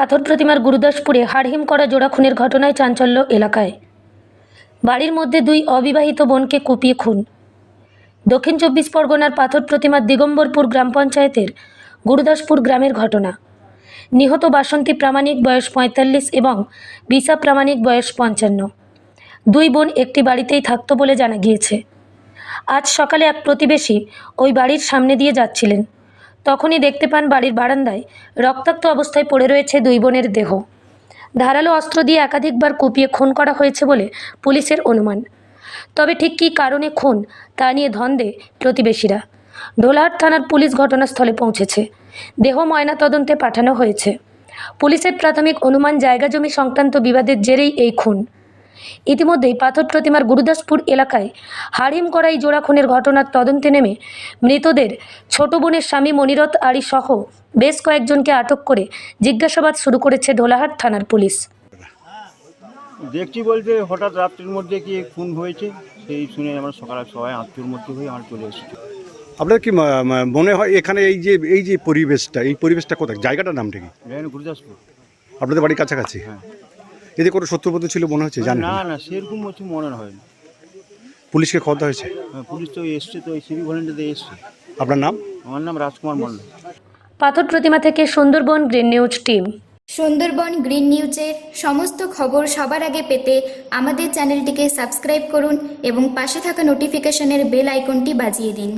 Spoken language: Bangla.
পাথর প্রতিমার গুরুদাসপুরে হাড়হিম করা জোড়া খুনের ঘটনায় চাঞ্চল্য এলাকায়। বাড়ির মধ্যে দুই অবিবাহিত বোনকে কুপিয়ে খুন। দক্ষিণ চব্বিশ পরগনার পাথর প্রতিমার দিগম্বরপুর গ্রাম পঞ্চায়েতের গুরুদাসপুর গ্রামের ঘটনা। নিহত বাসন্তী প্রামাণিক বয়স পঁয়তাল্লিশ এবং বিশা প্রামাণিক বয়স পঞ্চান্ন। দুই বোন একটি বাড়িতেই থাকতো বলে জানা গিয়েছে। আজ সকালে এক প্রতিবেশী ওই বাড়ির সামনে দিয়ে যাচ্ছিলেন। তখনই দেখতে পান বাড়ির বারান্দায় রক্তাক্ত অবস্থায় পড়ে রয়েছে দুই বোনের দেহ। ধারালো অস্ত্র দিয়ে একাধিকবার কুপিয়ে খুন করা হয়েছে বলে পুলিশের অনুমান। তবে ঠিক কী কারণে খুন, তা নিয়ে ধন্দে প্রতিবেশীরা। ঢোলাহাট থানার পুলিশ ঘটনাস্থলে পৌঁছেছে। দেহ ময়নাতদন্তে পাঠানো হয়েছে। পুলিশের প্রাথমিক অনুমান জায়গা জমি সংক্রান্ত বিবাদের জেরেই এই খুন। ইতিমধ্যেই পাথর প্রতিমার গুরুদাসপুর এলাকায় হারিম করা এই জোড়া খুনের ঘটনার তদন্তে নেমে মৃতদের ছোট বোনের স্বামী মনিরত আলী সহ বেশ কয়েকজনকে আটক করে জিজ্ঞাসাবাদ শুরু করেছে ঢোলাহাট থানার পুলিশ। দেখছি বলতে হঠাৎ রাত্রির মধ্যে কি খুন হয়েছে সেই শুনে আমরা সকালে সবাই আত্মীয়র মধ্যে হয়ে আমরা চলে এসেছি। আপনার কি মনে হয় এখানে এই যে এই যে পরিবেশটা এই পরিবেশটা কোথায়? জায়গাটার নামটা কি? গুরুদাসপুর। আপনাদের বাড়ির কাছাকাছি? হ্যাঁ। এতে কোনো শত্রুপদ ছিল মনে হচ্ছে? জানেন না না সেরকম কিছু মনে হয় না। পুলিশকে খবর দেওয়া হয়েছে? হ্যাঁ, পুলিশ তো এসছে তো এই সিভিক ভলেন্টিয়ারতে এসছে। আপনার নাম? আমার নাম রাজকুমার মণ্ডল। পাথর প্রতিমা থেকে Sundarban green news team. Sundarban green নিউজের সমস্ত খবর সবার আগে পেতে আমাদের চ্যানেলটিকে সাবস্ক্রাইব করুন এবং পাশে থাকা নোটিফিকেশনের বেল আইকনটি বাজিয়ে দিন।